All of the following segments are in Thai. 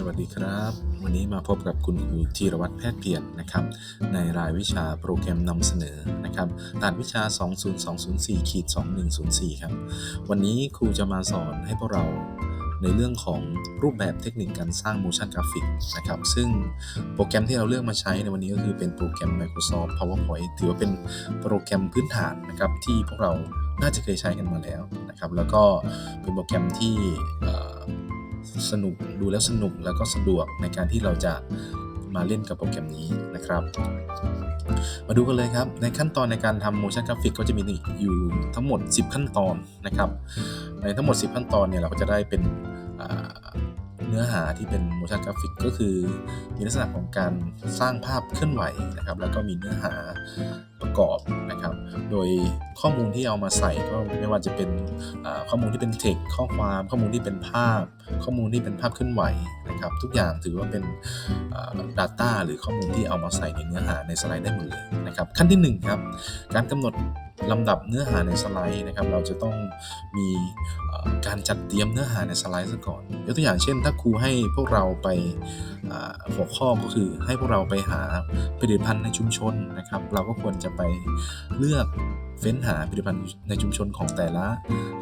สวัสดีครับ วันนี้มาพบกับคุณครูธีรวัตรแพทย์เพียรนะครับ ในรายวิชาโปรแกรมนำเสนอนะครับรหัสวิชา 20204ขีด2104 ครับ วันนี้ครูจะมาสอนให้พวกเราในเรื่องของรูปแบบเทคนิคการสร้าง motion graphic นะครับ ซึ่งโปรแกรมที่เราเลือกมาใช้ในวันนี้ก็คือเป็นโปรแกรม Microsoft PowerPoint ถือว่าเป็นโปรแกรมพื้นฐานนะครับที่พวกเราน่าจะเคยใช้กันมาแล้วนะครับ แล้วก็เป็นโปรแกรมที่ สนุกดูแล้วสนุกแล้วก็สะดวกในการที่เราจะมาเล่นกับโปรแกรมนี้นะครับ มาดูกันเลยครับ ในขั้นตอนในการทำ motion graphic ก็จะมีอยู่ทั้งหมด 10 ขั้นตอนนะครับ ในทั้งหมด 10 ขั้นตอนเนี่ยเราก็จะได้เป็นเนื้อหาที่เป็น motion graphic ก็คือมีลักษณะของการสร้างภาพเคลื่อนไหวนะครับ แล้วก็มีเนื้อหาประกอบนะครับ โดยข้อมูลที่เอามาใส่ก็ไม่ว่าจะเป็นข้อมูลที่เป็น text ข้อความข้อมูลที่เป็นภาพ ข้อมูลที่เป็นภาพเคลื่อนไหวนะครับ ทุกอย่างถือว่าเป็น data หรือข้อมูลที่เอามาใส่ในเนื้อหาในสไลด์ได้หมดเลยนะครับ ขั้นที่หนึ่งครับการกำหนดลำดับเนื้อหาในสไลด์นะครับ เราจะต้องมีการจัดเตรียมเนื้อหาในสไลด์ซะก่อนยกตัวอย่างเช่น ถ้าครูให้พวกเราไปหัวข้อก็คือให้พวกเราไปหาผลิตภัณฑ์ในชุมชนนะครับ เราก็ควรจะไปเลือกเฟ้นหาผลิตภัณฑ์ในชุมชนของแต่ละ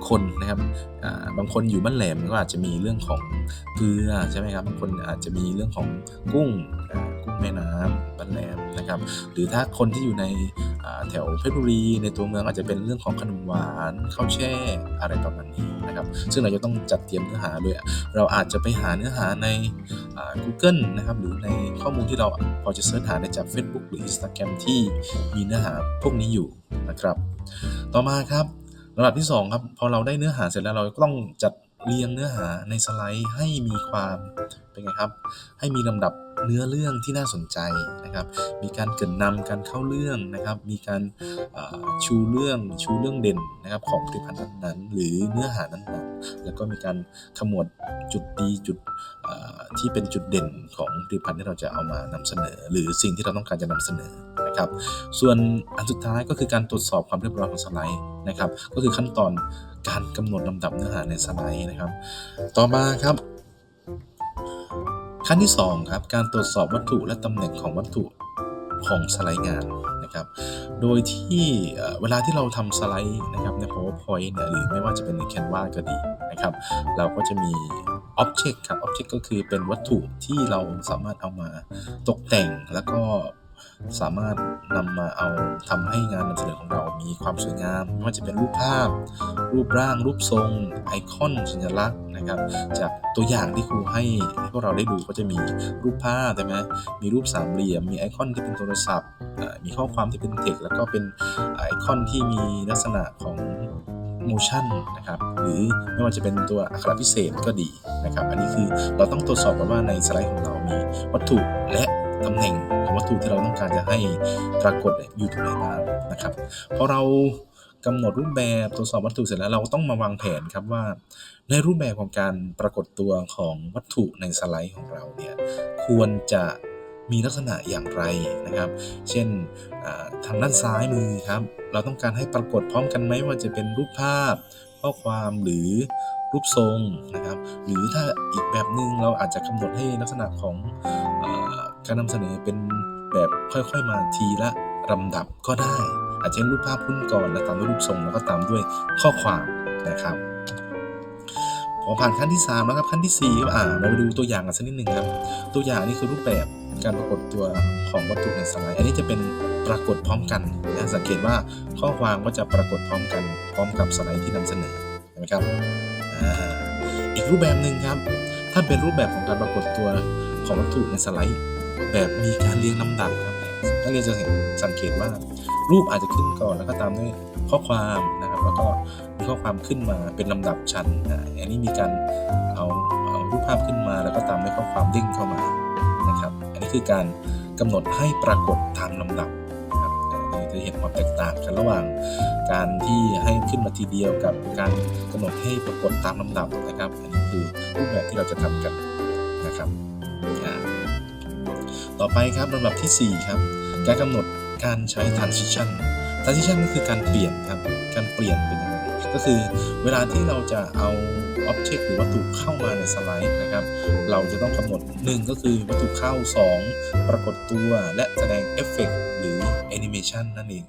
คนนะครับ บางคนอยู่บ้านแหลมก็อาจจะมีเรื่องของเกลือใช่ไหมครับ บางคนอาจจะมีเรื่องของกุ้งกุ้งแม่น้ำบ้านแหลมนะครับ หรือถ้าคนที่อยู่ในแถวเพชรบุรีในตัวเมืองอาจจะเป็นเรื่องของขนมหวานข้าวแช่อะไรประมาณนี้นะครับ ซึ่งเราจะต้องจัดเตรียมเนื้อหาด้วยเราอาจจะไปหาเนื้อหาใน Google นะครับหรือในข้อมูลที่เราพอจะเสิร์ชหาได้จาก Facebook หรือ Instagram ที่มีเนื้อหาพวกนี้อยู่นะครับ ต่อมาครับระดับที่สองครับ พอเราได้เนื้อหาเสร็จแล้วเราก็ต้องจัดเรียงเนื้อหาในสไลด์ให้มีความเป็นไงครับ ให้มีลำดับ เนื้อเรื่องที่น่าสนใจนะครับ มีการเกรินนำการเข้าเรื่องนะครับ มีการชูเรื่องชูเรื่องเด่นนะครับของผลิตภัณฑ์นั้นๆ หรือเนื้อหานั้นๆ แล้วก็มีการขมวดจุดดีจุดที่เป็นจุดเด่นของผลิตภัณฑ์ที่เราจะเอามานำเสนอ หรือสิ่งที่เราต้องการจะนำเสนอนะครับ ส่วนอันสุดท้ายก็คือการตรวจสอบความเรียบร้อยของสไลด์นะครับ ก็คือขั้นตอนการกำหนดลำดับเนื้อหาในสไลด์นะครับ ต่อมาครับ ขั้นที่สองครับการตรวจสอบวัตถุและตำแหน่งของวัตถุของสไลด์งานนะครับ โดยที่เอ่อเวลาที่เราทำสไลด์นะครับใน PowerPoint เนี่ยหรือไม่ว่าจะเป็นใน Canva ก็ดีนะครับ เราก็จะมี Object ครับ Object ก็คือเป็นวัตถุที่เราสามารถเอามาตกแต่งแล้วก็ สามารถนำมาเอาทำให้งานนำเสนอของเรามีความสวยงามไม่ว่าจะเป็นรูปภาพ รูปร่าง รูปทรง ไอคอนสัญลักษณ์นะครับ จากตัวอย่างที่ครูให้ให้พวกเราได้ดูก็จะมีรูปภาพใช่ไหมมีรูปสามเหลี่ยม มีไอคอนที่เป็นโทรศัพท์มีข้อความที่เป็นเทคแล้วก็เป็นไอคอนที่มีลักษณะของ motion นะครับหรือไม่ว่าจะเป็นตัวอักขรพิเศษก็ดีนะครับ อันนี้คือเราต้องตรวจสอบกันว่าในสไลด์ของเรามีวัตถุและ ตำแหน่งของวัตถุที่เราต้องการจะให้ปรากฏอยู่ตรงไหนบ้างนะครับพอเรากำหนดรูปแบบตรวจสอบวัตถุเสร็จแล้วเราต้องมาวางแผนครับว่า ในรูปแบบของการปรากฏตัวของวัตถุในสไลด์ของเราเนี่ยควรจะมีลักษณะอย่างไรนะครับ เช่นทางด้านซ้ายมือครับ เราต้องการให้ปรากฏพร้อมกันไหมว่าจะเป็นรูปภาพ ข้อความหรือรูปทรงนะครับ หรือถ้าอีกแบบหนึ่งเราอาจจะกำหนดให้ลักษณะของอา การนำเสนอเป็นแบบค่อยๆมาทีละลำดับก็ได้ อาจจะเป็นรูปภาพขึ้นก่อนแล้วตามด้วยรูปทรงแล้วก็ตามด้วยข้อความนะครับพอผ่านขั้นที่3แล้วครับขั้นที่4อ่าเรามาดูตัวอย่างกันสักนิดหนึ่งครับ ตัวอย่างนี่คือรูปแบบการปรากฏตัวของวัตถุในสไลด์อันนี้จะเป็นปรากฏพร้อมกันนะสังเกตว่าข้อความก็จะปรากฏพร้อมกัน พร้อมกับสไลด์ที่นำเสนอเห็นไหมครับออีกรูปแบบหนึ่งครับ ถ้าเป็นรูปแบบของการปรากฏตัวของวัตถุในสไลด์ แบบมีการเรียงลำดับครับนักเรียนจะเห็นสังเกตว่ารูปอาจจะขึ้นก่อนแล้วก็ตามด้วยข้อความนะครับ แล้วก็มีข้อความขึ้นมาเป็นลำดับชั้นอ่าอันนี้มีการเอาเอารูปภาพขึ้นมา แล้วก็ตามด้วยข้อความเด้งเข้ามานะครับ อันนี้คือการกำหนดให้ปรากฏตามลำดับนะครับจะเห็นความแตกต่างกันระหว่าง การที่ให้ขึ้นมาทีเดียวกับการกำหนดให้ปรากฏตามลำดับนะครับ อันนี้คือรูปแบบที่เราจะทำกันนะครับ อ่าต่อไปครับลำดับทีสี่4 ครับ การกำหนดการใช้ transition transition ก็คือการเปลี่ยนครับ การเปลี่ยนเป็นยังไง ก็คือเวลาที่เราจะเอา Object หรือวัตถุเข้ามาในสไลด์นะครับ เราจะต้องกำหนด 1 ก็คือวัตถุเข้า 2 ปรากฏตัวและแสดงเอฟเฟกหรือแอนิเมชันนั่นเอง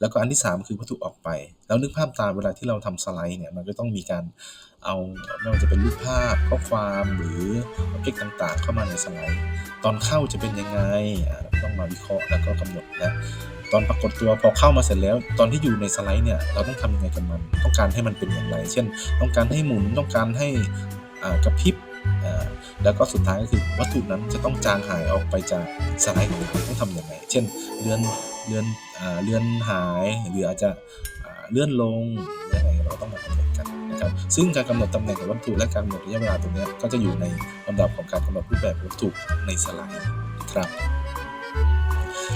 แล้วก็อันที่ 3 คือวัตถุออกไป แล้วนึกภาพตามเวลาที่เราทำสไลด์เนี่ย มันก็ต้องมีการ เอาไม่ว่าจะเป็นรูปภาพข้อความหรือ Object ต่างๆ เข้ามาในสไลด์ตอนเข้าจะเป็นยังไงเราต้องมาวิเคราะห์แล้วก็กำหนดและตอนปรากฏตัวพอเข้ามาเสร็จแล้ว ตอนที่อยู่ในสไลด์เนี่ยเราต้องทำยังไงกับมัน ต้องการให้มันเป็นอย่างไร เช่น ต้องการให้หมุนต้องการให้กระพริบแล้วก็สุดท้ายก็คือวัตถุนั้นจะต้องจางหายออกไปจากสไลด์ของเราต้องทำอยังไงเช่นเลื่อนเลื่อนอเลื่อนหายหรืออาจจะเลื่อนลงยังไร นะครับซึ่งการกำหนดตำแหน่งของวัตถุและการกำหนดระยะเวลาตรงนี้ก็จะอยู่ในลำดับของการกำหนดรูปแบบวัตถุในสไลด์ครับ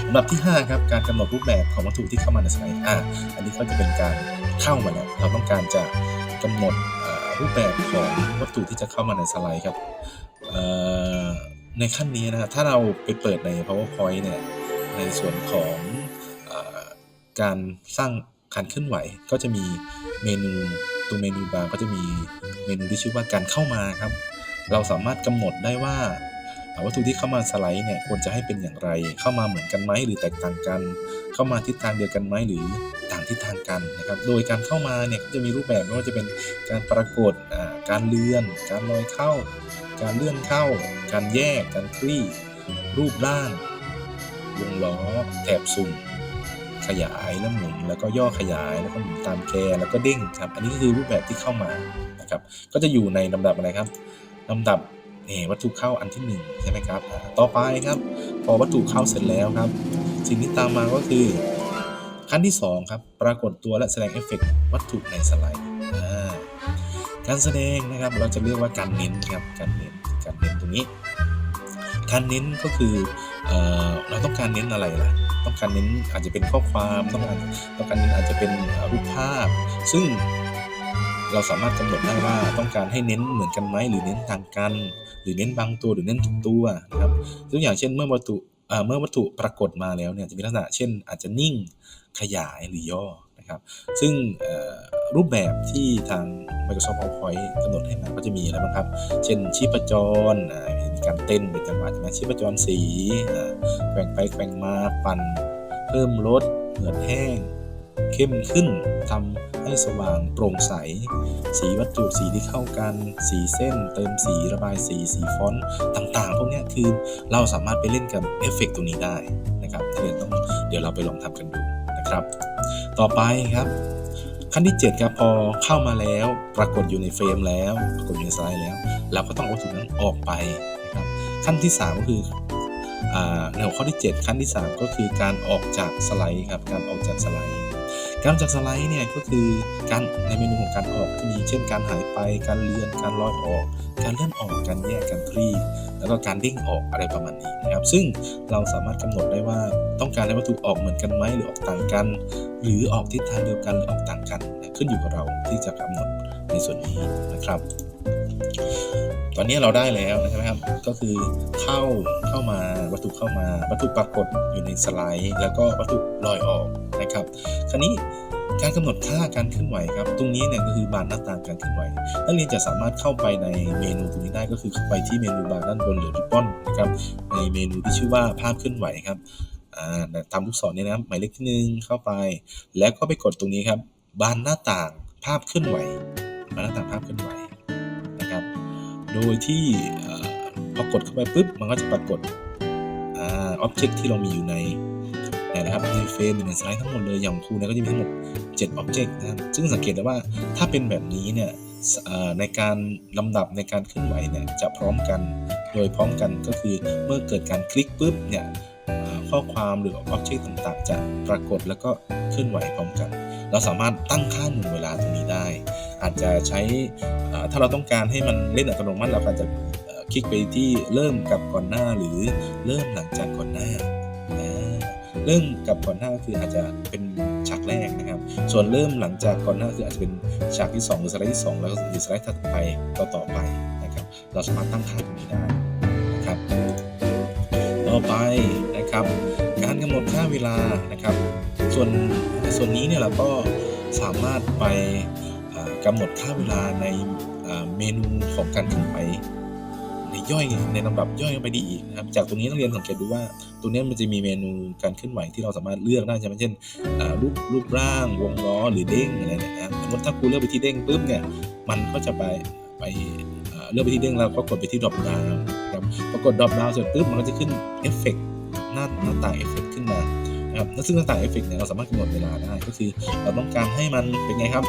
ลำดับที่5ครับการกำหนดรูปแบบของวัตถุที่เข้ามาในสไลด์อ่าอันนี้ก็จะเป็นการเข้ามาแล้วเราต้องการจะกำหนดรูปแบบของวัตถุที่จะเข้ามาในสไลด์ครับในขั้นนี้นะครับถ้าเราไปเปิดใน powerpoint เนี่ยในส่วนของอการสร้างการเคลื่อนไหวก็จะมีเมนู ตัวเมนูบาร์ก็จะมีเมนูที่ชื่อว่าการเข้ามาครับ เราสามารถกำหนดได้ว่าวัตถุที่เข้ามาสไลด์เนี่ยควรจะให้เป็นอย่างไร เข้ามาเหมือนกันไหมหรือแตกต่างกัน เข้ามาทิศทางเดียวกันไหมหรือต่างทิศทางกันนะครับ โดยการเข้ามาเนี่ยก็จะมีรูปแบบไม่ว่าจะเป็นการปรากฏการเลื่อน การลอยเข้า การเลื่อนเข้า การแยก การคลี่ รูปร่างวงล้อ แถบสุ่ม ขยายแล้วหมุนแล้วก็ย่อขยายแล้วก็หมุนตามแกนแล้วก็เด้งครับ อันนี้ก็คือรูปแบบที่เข้ามานะครับ ก็จะอยู่ในลำดับอะไรครับลำดับนี่วัตถุเข้าอันที่หนึ่งใช่ไหมครับ ต่อไปครับ พอวัตถุเข้าเสร็จแล้วครับ สิ่งที่ตามมาก็คือขั้นที่สองครับปรากฏตัวและแสดงเอฟเฟกต์วัตถุในสไลด์การแสดงนะครับเราจะเรียกว่าการเน้นครับการเน้นการเน้นตรงนี้ การเน้นก็คือเออเราต้องการเน้นอะไรล่ะ ต้องการเน้นอาจจะเป็นข้อความต้องการต้องการเน้นอาจจะเป็นรูปภาพ ซึ่งเราสามารถกำหนดได้ว่าต้องการให้เน้นเหมือนกันไหมหรือเน้นต่างกัน หรือเน้นบางตัวหรือเน้นทุกตัวนะครับตัวอย่างเช่นเมื่อวัตถุเมื่อวัตถุปรากฏมาแล้วเนี่ยจะมีลักษณะเช่น อาจจะนิ่งขยายหรือย่อนะครับ ซึ่งรูปแบบที่ทาง Microsoft PowerPoint กำหนดให้มาก็จะมีอะไรบ้างครับ เช่นชีพจรอ่ามี การเต้นเป็นจังหวะใช่ไหมชีพจรสีแกว่งไปแกว่งมาปั่น เพิ่มลดเหงื่อแห้ง เข้มขึ้นทำให้สว่างโปร่งใส สีวัตถุสีที่เข้ากัน สีเส้น เติมสีระบายสีสีฟอนต์ต่างๆ พวกนี้คือเราสามารถไปเล่นกับเอฟเฟกต์ตรงนี้ได้นะครับเดี๋ยวต้องเดี๋ยวเราไปลองทำกันดูนะครับ ต่อไปครับขั้นที่7ครับพอเข้ามาแล้ว ปรากฏอยู่ในเฟรมแล้ว ปรากฏอยู่ในสไลด์แล้ว เราก็ต้องเอาถุนั้นออกไป ขั้นที่ 3 ก็คือในหัวข้อที่ 7 ขั้นที่ 3 ก็คือการออกจากสไลด์ครับ การออกจากสไลด์ การออกจากสไลด์เนี่ยก็คือการในเมนูของการออกจะมีเช่นการหายไป การเลื่อน การลอยออก การเลื่อนออก การแยก การคลี่ แล้วก็การเด้งออกอะไรประมาณนี้นะครับ ซึ่งเราสามารถกำหนดได้ว่าต้องการให้วัตถุออกเหมือนกันไหมหรือออกต่างกัน หรือออกทิศทางเดียวกันหรือออกต่างกัน ขึ้นอยู่กับเราที่จะกำหนดในส่วนนี้นะครับ ตอนนี้เราได้แล้วนะครับ ก็คือเข้าเข้ามาวัตถุเข้ามาวัตถุปรากฏอยู่ในสไลด์ แล้วก็วัตถุลอยออกนะครับ คราวนี้การกำหนดค่าการเคลื่อนไหวครับ ตรงนี้เนี่ยก็คือบานหน้าต่างการเคลื่อนไหว นักเรียนจะสามารถเข้าไปในเมนูตรงนี้ได้ก็คือเข้าไปที่เมนูบาร์ด้านบนหรือริบบอนนะครับ ในเมนูที่ชื่อว่าภาพเคลื่อนไหวครับตามลูกศรเนี่ยนะครับหมายเลขที่หนึ่งเข้าไป แล้วก็ไปกดตรงนี้ครับ บานหน้าต่างภาพเคลื่อนไหวบานหน้าต่างภาพเคลื่อนไหว โดยที่พอกดเข้าไปปุ๊บมันก็จะปรากฏอ่าอ็อบเจกต์ที่เรามีอยู่ในนะครับในเฟรมหรือในสไลด์ทั้งหมดเลยอย่างครูเนี่ยก็จะมีทั้งหมด7 Object นะครับซึ่งสังเกตได้ว่าถ้าเป็นแบบนี้เนี่ยในการลำดับในการเคลื่อนไหวเนี่ยจะพร้อมกันโดยพร้อมกันก็คือเมื่อเกิดการคลิกปุ๊บเนี่ยข้อความหรือ Object ต่างๆ จะปรากฏแล้วก็เคลื่อนไหวพร้อมกัน เราสามารถตั้งค่าหน่วงเวลาตรงนี้ได้ อาจจะใช้ถ้าเราต้องการให้มันเล่นอัตโนมัติเราอาจจะคลิกไปที่เริ่มกับก่อนหน้าหรือเริ่มหลังจากก่อนหน้าเริ่มกับก่อนหน้าคืออาจจะเป็นฉากแรกนะครับ ส่วนเริ่มหลังจากก่อนหน้าคืออาจจะเป็นฉากที่สองหรือสไลด์ที่สองแล้วก็หรือสไลด์ถัดไปต่อต่อไปนะครับ เราสามารถตั้งค่าตรงนี้ได้นะครับ ต่อไปนะครับ การกำหนดค่าเวลานะครับ ส่วนส่วนนี้เนี่ยเราก็สามารถไป กำหนดค่าเวลาในเมนูของการเคลื่อนไหวในย่อยในลำดับย่อยไปด้อีกนะครับ จากตรงนี้นักเรียนสังเกตดูว่าตรงนี้มันจะมีเมนูการเคลื่อนไหวที่เราสามารถเลือกได้ใช่ไหมเช่นรูปรูปร่างวงล้อหรือเด้งอะไรนะครับสมมติถ้าครูเลือกไปที่เด้งปุ๊บเนี่ยมันก็จะไปไปเลือกไปที่เด้งแล้วก็กดไปที่ drop down นะครับพอกด drop down เสร็จปุ๊บมันก็จะขึ้นเอฟเฟกต์หน้าหน้าต่างเอฟเฟกต์ขึ้นมานะครับแล้วซึ่งหน้าต่างเอฟเฟกต์เนี่ยเราสามารถกำหนดเวลาได้ก็คือเราต้องการให้มันเป็นไงครับ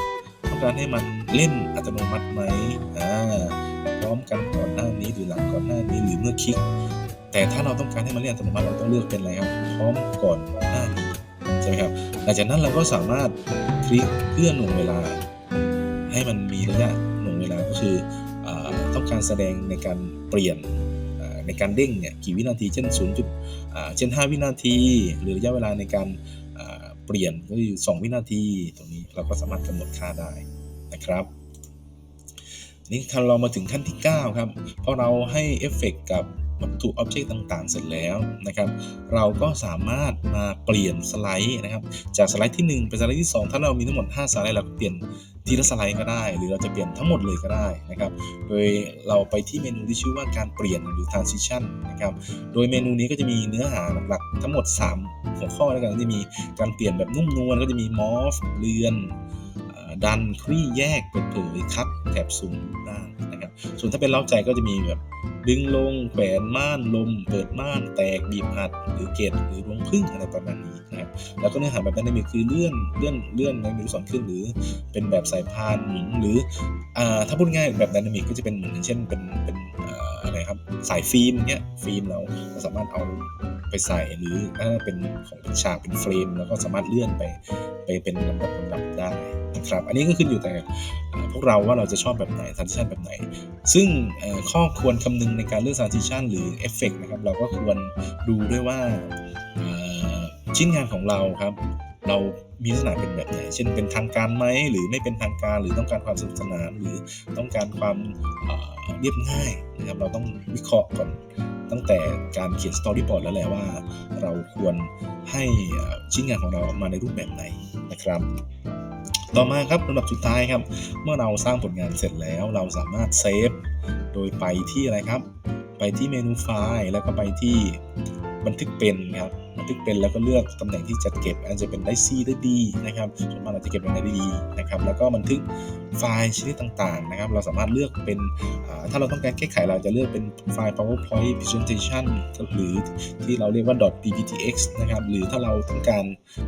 การให้มันเล่นอัตโนมัติไหมอ่าพร้อมกันก่อนหน้านี้หรือหลังก่อนหน้านี้หรือเมื่อคลิก แต่ถ้าเราต้องการให้มันเล่นอัตโนมัติเราต้องเลือกเป็นอะไรครับ พร้อมก่อนหน้านี้ใช่ไหมครับหลังจากนั้นเราก็สามารถคลิกเพื่อหน่วงเวลา ให้มันมีระยะหน่วงเวลาก็คืออต้องการแสดงในการเปลี่ยนในการเด้งเนี่ยกี่วินาทีเช่น0จุดเช่น 5 วินาที หรือระยะเวลาในการ เปลี่ยนก็คือ2วินาทีตรงนี้เราก็สามารถกำหนดค่าได้นะครับนี่เรามาถึงขั้นที่ 9 ครับพอเราให้เอฟเฟกต์กับ วัตถุอ็อบเจกต์ต่างๆ เสร็จแล้วนะครับ เราก็สามารถมาเปลี่ยนสไลด์นะครับ จากสไลด์ที่ 1 เป็นสไลด์ที่ 2 ถ้าเรามีทั้งหมด 5 สไลด์เราก็เปลี่ยนทีละสไลด์ก็ได้ หรือเราจะเปลี่ยนทั้งหมดเลยก็ได้นะครับ โดยเราไปที่เมนูที่ชื่อว่าการเปลี่ยนหรือ transition นะครับ โดยเมนูนี้ก็จะมีเนื้อหาหลักๆ ทั้งหมด 3 หัวข้อแล้วกันก็จะมีการเปลี่ยนแบบนุ่มนวลก็จะมี morph เลือนดันคลี่แยกเปิดเผยคัดแถบซูมได้น ส่วนถ้าเป็นเล้าใจก็จะมีแบบดึงลงแขวนม่านลม เปิดม่านแตกบีบอัด หรือเกตหรือลงพึ่งอะไรประมาณนี้นะครับแล้วก็เนื้อหาแบบนั้นมีคือเลื่อนเลื่อนเลื่อนในเมนูสอนขึ้นหรือเป็นแบบสายพานหมุนหรืออ่าถ้าพูดง่ายแบบไดนามิกก็จะเป็นเหมือนเช่นเป็นเป็นอ่ออะไรครับสายฟิล์มเนี้ยฟิล์มเราเราสามารถเอา ไปใส่หรือถ้าเป็นของเป็นฉากเป็นเฟรมแล้วก็สามารถเลื่อนไปไปเป็นลำดับลำดับได้นะครับอันนี้ก็ขึ้นอยู่แต่พวกเราว่าเราจะชอบแบบไหน transition แบบไหน ซึ่งข้อควรคำนึงในการเลือก transition หรือ effect นะครับเราก็ควรดูด้วยว่าชิ้นงานของเราครับเรามีลักษณะเป็นแบบไหน เช่นเป็นทางการไหม หรือไม่เป็นทางการ หรือต้องการความสนุกสนาน หรือต้องการความเอ่อเรียบง่ายนะครับ เราต้องวิเคราะห์ก่อน ตั้งแต่การเขียนสตอรี่บอร์ดแล้วแหละว่า เราควรให้ชิ้นงานของเราออกมาในรูปแบบไหนนะครับ ต่อมาครับลำดับสุดท้ายครับ เมื่อเราสร้างผลงานเสร็จแล้วเราสามารถเซฟโดยไปที่อะไรครับ ไปที่เมนูไฟล์แล้วก็ไปที่ บันทึกเป็นครับบันทึกเป็นแล้วก็เลือกตำแหน่งที่จะเก็บอาจจะเป็นได้ C ได้ D นะครับส่วนมากเราจะเก็บในได้ D นะครับแล้วก็บันทึกไฟล์ชนิดต่างๆนะครับเราสามารถเลือกเป็นถ้าเราต้องการแก้ไขเราจะเลือกเป็นไฟล์ PowerPoint Presentation หรือที่เราเรียกว่า .pptx นะครับหรือถ้าเราต้องการ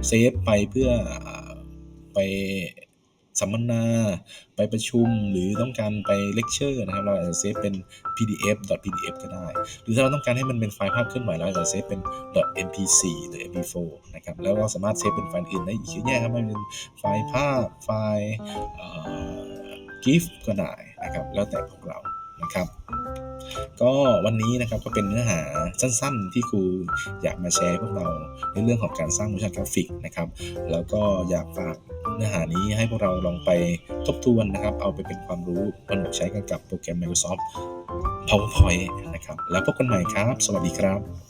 เซฟไปเพื่อไป สัมมนาไปประชุมหรือต้องการไปเลคเชอร์นะครับเราอาจจะเซฟเป็น pdf .pdf ก็ได้ หรือถ้าเราต้องการให้มันเป็นไฟล์ภาพเคลื่อนไหวเราอาจจะเซฟเป็น .mp4 หรือ mp4 นะครับแล้วเราสามารถเซฟเป็นไฟล์อื่นได้อีกเยอะแยะครับไม่ว่าเป็นไฟล์ภาพไฟล์กิฟต์ก็ได้นะครับแล้วแต่พวกเรานะครับ ก็วันนี้นะครับก็เป็นเนื้อหาสั้นๆ ที่ครูอยากมาแชร์พวกเราในเรื่องของการสร้าง motion graphic นะครับแล้วก็อยากฝากเนื้อหานี้ให้พวกเราลองไปทบทวนนะครับ เอาไปเป็นความรู้ประยุกใช้กันกับโปรแกรม Microsoft PowerPoint นะครับแล้วพบกันใหม่ครับ สวัสดีครับ